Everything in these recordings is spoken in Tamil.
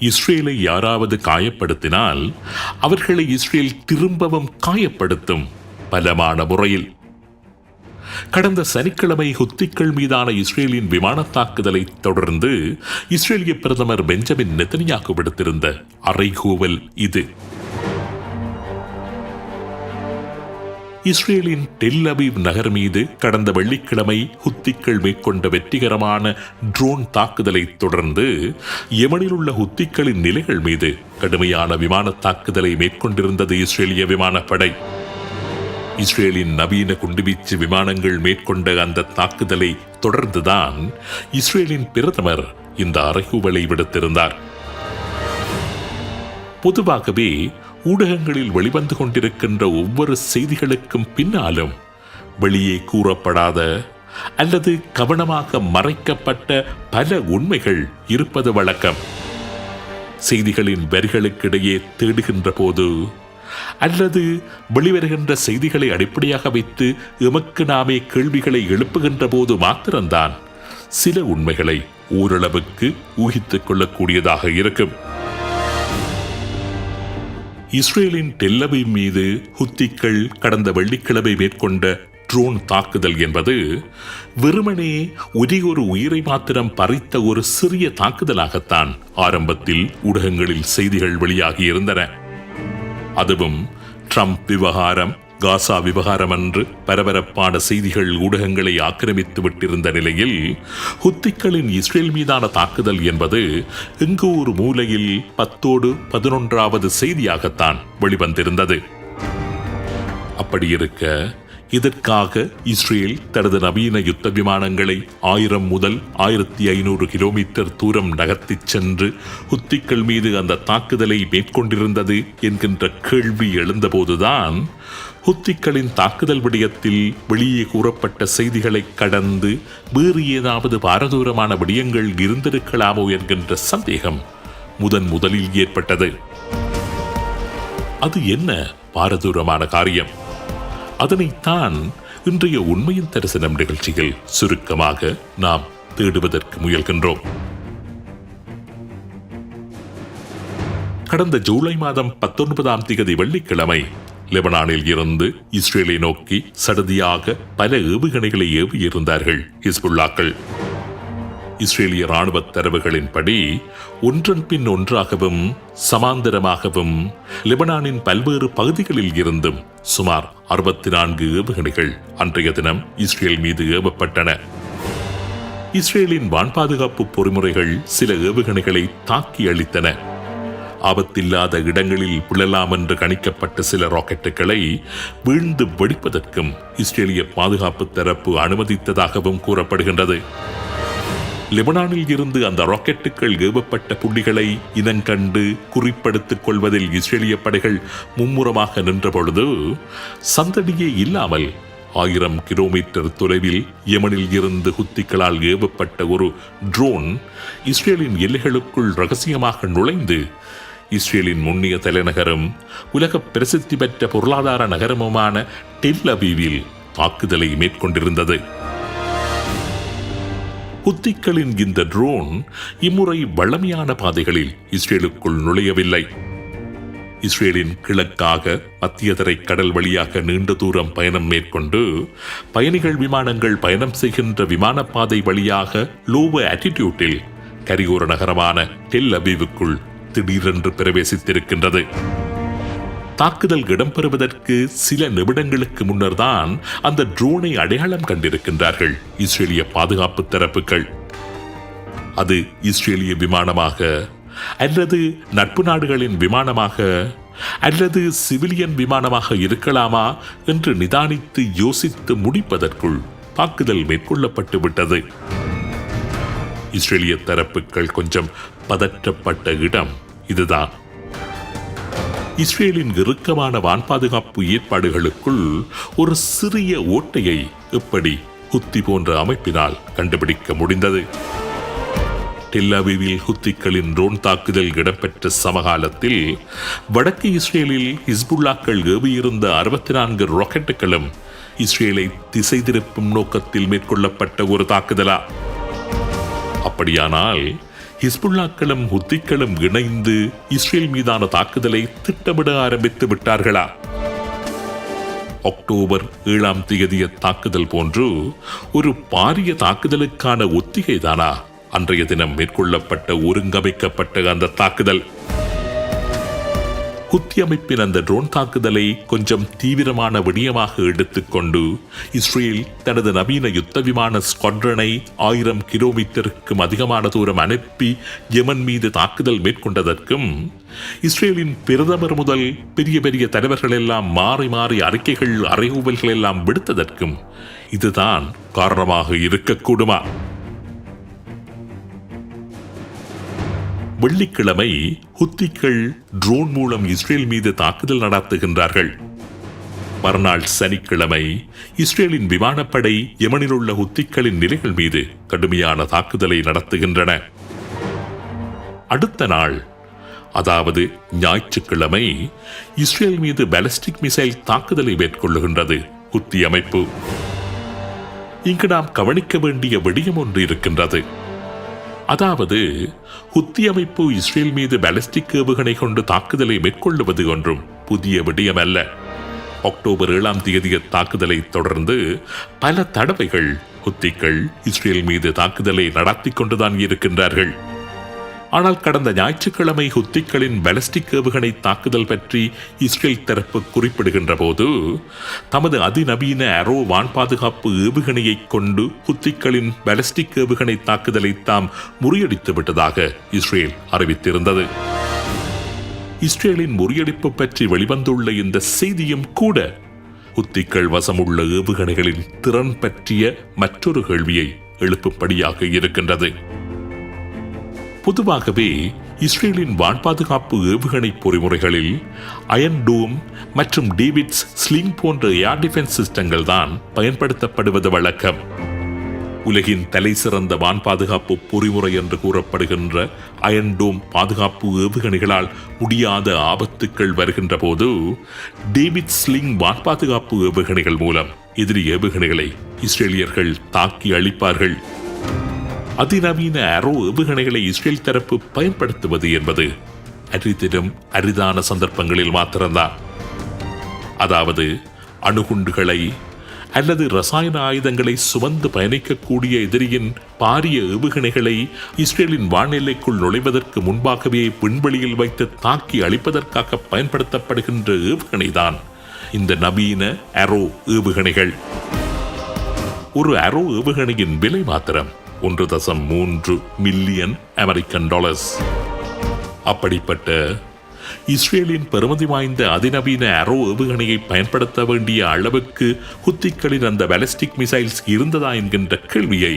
இஸ்ரேலை யாராவது காயப்படுத்தினால் அவர்களை இஸ்ரேல் திரும்பவும் காயப்படுத்தும் பலமான முறையில். கடந்த சனிக்கிழமை ஹுத்திக்கள் மீதான இஸ்ரேலின் விமான தாக்குதலை தொடர்ந்து இஸ்ரேலிய பிரதமர் பெஞ்சமின் நெத்தனியாக்கு விடுத்திருந்த அறைகூவல் இது. இஸ்ரேலின் டெல் அபீவ் நகர் மீது கடந்த வெள்ளிக்கிழமை ஹுத்திக்கள் மேற்கொண்ட வெற்றிகரமான ட்ரோன் தாக்குதலை தொடர்ந்து யமனில் உள்ள ஹுத்திக்களின் நிலைகள் மீது கடுமையான விமான தாக்குதலை மேற்கொண்டிருந்தது இஸ்ரேலிய விமானப்படை. இஸ்ரேலின் நவீன குண்டுவீச்சு விமானங்கள் மேற்கொண்ட அந்த தாக்குதலை தொடர்ந்துதான் இஸ்ரேலின் பிரதமர் இந்த அறைகூவலை விடுத்திருந்தார். பொதுவாகவே ஊடகங்களில் வெளிவந்து கொண்டிருக்கின்ற ஒவ்வொரு செய்திகளுக்கும் பின்னாலும் வெளியே கூறப்படாத அல்லது கவனமாக மறைக்கப்பட்ட பல உண்மைகள் இருப்பது வழக்கம். செய்திகளின் வரிகளுக்கிடையே தேடுகின்ற போது அல்லது வெளிவருகின்ற செய்திகளை அடிப்படையாக வைத்து எமக்கு நாமே கேள்விகளை எழுப்புகின்ற போது மாத்திரம்தான் சில உண்மைகளை ஓரளவுக்கு ஊகித்துக் கொள்ளக்கூடியதாக இருக்கும். இஸ்ரேலின் டெல்லவை மீது ஹுத்திக்கள் கடந்த வெள்ளிக்கிழமை மேற்கொண்ட ட்ரோன் தாக்குதல் என்பது வெறுமனே ஒரே ஒரு உயிரை மாத்திரம் பறித்த ஒரு சிறிய தாக்குதலாகத்தான் ஆரம்பத்தில் ஊடகங்களில் செய்திகள் வெளியாகி இருந்தன அதுவும் ட்ரம்ப் விவகாரம் காசா விவகாரம் அன்று பரபரப்பான செய்திகள் ஊடகங்களை ஆக்கிரமித்து விட்டிருந்த நிலையில் ஹுத்திக்களின் இஸ்ரேல் மீதான தாக்குதல் என்பது இங்கு ஒரு மூலையில் பத்தோடு பதினொன்றாவது செய்தியாகத்தான் வெளிவந்திருந்தது. அப்படி இருக்க இதற்காக இஸ்ரேல் தனது நவீன யுத்த விமானங்களை ஆயிரம் முதல் ஆயிரத்தி ஐநூறு கிலோமீட்டர் தூரம் நகர்த்திச் சென்று ஹுத்திக்கள் மீது அந்த தாக்குதலை மேற்கொண்டிருந்தது என்கின்ற கேள்வி எழுந்தபோதுதான் ஹுத்திக்களின் தாக்குதல் விடயத்தில் வெளியே கூறப்பட்ட செய்திகளை கடந்து வேறு ஏதாவது பாரதூரமான விடயங்கள் இருந்திருக்கலாமோ என்கின்ற சந்தேகம் முதன் முதலில் ஏற்பட்டது. அது என்ன பாரதூரமான காரியம்? அதனைத்தான் இன்றைய உண்மையின் தரிசனம் நிகழ்ச்சியில் சுருக்கமாக நாம் தேடுவதற்கு முயல்கின்றோம். கடந்த ஜூலை மாதம் பத்தொன்பதாம் தேதி வெள்ளிக்கிழமை லெபனானில் இருந்து இஸ்ரேலை நோக்கி சடதியாக பல ஏவுகணைகளை ஏவியிருந்தார்கள் ஹிஸ்புல்லாக்கள். இஸ்ரேலிய ராணுவ தரவுகளின்படி ஒன்றன் பின் ஒன்றாகவும் சமாந்தரமாகவும் லெபனானின் பல்வேறு பகுதிகளில் இருந்தும் சுமார் அறுபத்தி நான்கு ஏவுகணைகள் அன்றைய தினம் இஸ்ரேல் மீது ஏவப்பட்டன. இஸ்ரேலின் வான் பாதுகாப்பு பொறிமுறைகள் சில ஏவுகணைகளை தாக்கி அளித்தன ஆபத்தில்லாத இடங்களில் விழலாம் என்று கணிக்கப்பட்ட சில ராக்கெட்டுகளை வீழ்ந்து வெடிப்பதற்கும் இஸ்ரேலிய பாதுகாப்பு தரப்பு அனுமதித்ததாகவும் கூறப்படுகின்றது. லெபனானில் இருந்து அந்த ராக்கெட்டுகள் ஏவப்பட்ட புள்ளிகளை கண்டு குறிப்படுத்திக் கொள்வதில் இஸ்ரேலிய படைகள் மும்முரமாக நின்றபொழுது சந்தடியே இல்லாமல் ஆயிரம் கிலோமீட்டர் தொலைவில் யமனில் இருந்து குத்திகளால் ஏவப்பட்ட ஒரு ட்ரோன் இஸ்ரேலின் எல்லைகளுக்குள் ரகசியமாக நுழைந்து இஸ்ரேலின் முன்னிய தலைநகரம் உலக பிரசித்தி பெற்ற பொருளாதார நகரமுமான டெல் அபீவில் தாக்குதலை மேற்கொண்டிருந்தது. ஹுத்திக்களின் இந்த ட்ரோன் இம்முறை வளமையான பாதைகளில் இஸ்ரேலுக்குள் நுழையவில்லை. இஸ்ரேலின் கிழக்காக மத்தியதரை கடல் வழியாக நீண்ட தூரம் பயணம் மேற்கொண்டு பயணிகள் விமானங்கள் பயணம் செய்கின்ற விமானப்பாதை வழியாக லோவ ஆட்டிடியூட்டில் கரியோர நகரமான டெல் அபீவுக்குள் திடீரென்று பிரவேசித்திருக்கின்றது. தாக்குதல் இடம்பெறுவதற்கு சில நிமிடங்களுக்கு முன்னர் தான் அந்த ட்ரோனை அடையாளம் கண்டிருக்கின்றார்கள் இஸ்ரேலிய பாதுகாப்பு தரப்புகள். அது இஸ்ரேலிய விமானமாக அல்லது நட்பு நாடுகளின் விமானமாக அல்லது சிவிலியன் விமானமாக இருக்கலாமா என்று நிதானித்து யோசித்து முடிப்பதற்குள் தாக்குதல் மேற்கொள்ளப்பட்டு விட்டது. இஸ்ரேலிய தரப்புகள் கொஞ்சம் பதற்றப்பட்ட இடம் இதுதான். இஸ்ரேலின் இறுக்கமான வான் பாதுகாப்பு ஏற்பாடுகளுக்குள் ஒரு சிறிய ஓட்டையை எப்படி குத்தி போன்ற அமைப்பினால் கண்டுபிடிக்க முடிந்தது. டெல்லாவிவில் ஹுத்திக்களின் ட்ரோன் தாக்குதல் இடம்பெற்ற சமகாலத்தில் வடக்கு இஸ்ரேலில் ஹிஸ்புல்லாக்கள் ஏவியிருந்த அறுபத்தி நான்கு ராக்கெட்டுகளும் இஸ்ரேலை திசை திருப்பும் நோக்கத்தில் மேற்கொள்ளப்பட்ட ஒரு தாக்குதலா? அப்படியானால் ஹிஸ்புல்லாக்களும் ஹுத்திக்களும் இணைந்து இஸ்ரேல் மீதான தாக்குதலை திட்டமிட ஆரம்பித்து விட்டார்களா? அக்டோபர் ஏழாம் தேதிய தாக்குதல் போன்று ஒரு பாரிய தாக்குதலுக்கான ஒத்திகைதானா? அன்றைய தினம் மேற்கொள்ளப்பட்ட ஒருங்கமைக்கப்பட்ட அந்த தாக்குதல். குத்தி அமைப்பின் அந்த ட்ரோன் தாக்குதலை கொஞ்சம் தீவிரமான விடயமாக எடுத்துக்கொண்டு இஸ்ரேல் தனது நவீன யுத்த விமான ஸ்குவாட்ரனை ஆயிரம் கிலோமீட்டருக்கும் அதிகமான தூரம் அனுப்பி யமன் மீது தாக்குதல் மேற்கொண்டதற்கும் இஸ்ரேலின் பிரதமர் முதல் பெரிய பெரிய தலைவர்கள் எல்லாம் மாறி மாறி அறிக்கைகள் அறைகூவல்கள் எல்லாம் விடுத்ததற்கும் இதுதான் காரணமாக இருக்கக்கூடுமா? வெள்ளிக்கிழமை ஹுத்திகள் ட்ரோன் மூலம் இஸ்ரேல் மீது தாக்குதல் நடத்துகின்றார்கள். மறுநாள் சனிக்கிழமை இஸ்ரேலின் விமானப்படை யமனில் உள்ள ஹுத்திகளின் நிலைகள் மீது கடுமையான தாக்குதலை நடத்துகின்றன. அடுத்த நாள் அதாவது ஞாயிற்றுக்கிழமை இஸ்ரேல் மீது பாலிஸ்டிக் மிசைல் தாக்குதலை மேற்கொள்ளுகின்றது ஹுத்தி அமைப்பு. இங்கு நாம் கவனிக்க வேண்டிய விடயம் ஒன்று இருக்கின்றது. அதாவது ஹுத்தி அமைப்பு இஸ்ரேல் மீது பாலிஸ்டிக் ஏவுகணை கொண்டு தாக்குதலை மேற்கொள்ளுவது ஒன்றும் புதிய விடயம் அல்ல அக்டோபர் ஏழாம் தேதிய தாக்குதலை தொடர்ந்து பல தடவைகள் ஹுத்திகள் இஸ்ரேல் மீது தாக்குதலை நடத்தி கொண்டுதான் இருக்கின்றார்கள். ஆனால் கடந்த ஞாயிற்றுக்கிழமை ஹுத்திக்களின் பலஸ்டிக் ஏவுகணை தாக்குதல் பற்றி இஸ்ரேல் தரப்பு குறிப்பிடுகின்ற போது தமது அதிநவீன அரோ வான் பாதுகாப்பு ஏவுகணையை கொண்டு ஹுத்திக்களின் பலஸ்டிக் ஏவுகணை தாக்குதலை தாம் முறியடித்து விட்டதாக இஸ்ரேல் அறிவித்திருந்தது. இஸ்ரேலின் முறியடிப்பு பற்றி வெளிவந்துள்ள இந்த செய்தியும் கூட ஹுத்திகள் வசமுள்ள ஏவுகணைகளின் திறன் பற்றிய மற்றொரு கேள்வியை எழுப்பும்படியாக இருக்கின்றது. பொதுவாகவே இஸ்ரேலின் வான் பாதுகாப்பு ஏவுகணை பொறிமுறைகளில் அயன் டூம் மற்றும் டேவிட்ஸ் ஸ்லிங் போன்ற ஏர் டிஃபென்ஸ் சிஸ்டங்கள் தான் பயன்படுத்தப்படுவது வழக்கம். உலகின் தலை சிறந்த வான் பாதுகாப்பு பொறிமுறை என்று கூறப்படுகின்ற அயன் டோம் பாதுகாப்பு ஏவுகணைகளால் முடியாத ஆபத்துக்கள் வருகின்ற போது டேவிட் ஸ்லிங் வான் பாதுகாப்பு ஏவுகணைகள் மூலம் எதிரி ஏவுகணைகளை இஸ்ரேலியர்கள் தாக்கி அழிப்பார்கள். அதிநவீன அரோ ஏவுகணைகளை இஸ்ரேல் தரப்பு பயன்படுத்துவது என்பது அரிதிலும் அரிதான சந்தர்ப்பங்களில் மாத்திரம்தான். அதாவது அணுகுண்டுகளை அல்லது ரசாயன ஆயுதங்களை சுமந்து பயணிக்கக்கூடிய எதிரியின் பாரிய ஏவுகணைகளை இஸ்ரேலின் வானிலைக்குள் நுழைவதற்கு முன்பாகவே விண்வெளியில் வைத்து தாக்கி அழிப்பதற்காக பயன்படுத்தப்படுகின்ற ஏவுகணைதான் இந்த நவீன அரோ ஏவுகணைகள். ஒரு அரோ ஏவுகணையின் விலை மாத்திரம் ஒன்று தசம் மூன்று மில்லியன் அமெரிக்கன் டாலர்ஸ். அப்படிப்பட்ட இஸ்ரேலின் பெருமதி வாய்ந்த அதிநவீன அரோ ஏவுகணையை பயன்படுத்த வேண்டிய அளவுக்கு ஹுத்திகளின் அந்த பாலிஸ்டிக் மிசைல்ஸ் இருந்ததா என்கின்ற கேள்வியை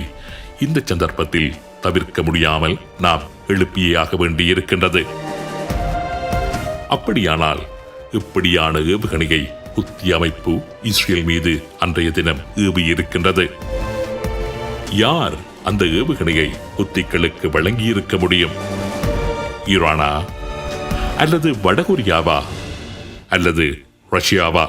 இந்த சந்தர்ப்பத்தில் தவிர்க்க முடியாமல் நாம் எழுப்பியே ஆக வேண்டியிருக்கின்றது. அப்படியானால் இப்படியான ஏவுகணையை ஹுத்தி அமைப்பு இஸ்ரேல் மீது அன்றைய தினம் ஏவியிருக்கின்றது. யார் அந்த ஏவுகணையை குத்திகளுக்கு வழங்கியிருக்க முடியும். ஈரானா அல்லது வடகொரியாவா அல்லது ரஷ்யாவா?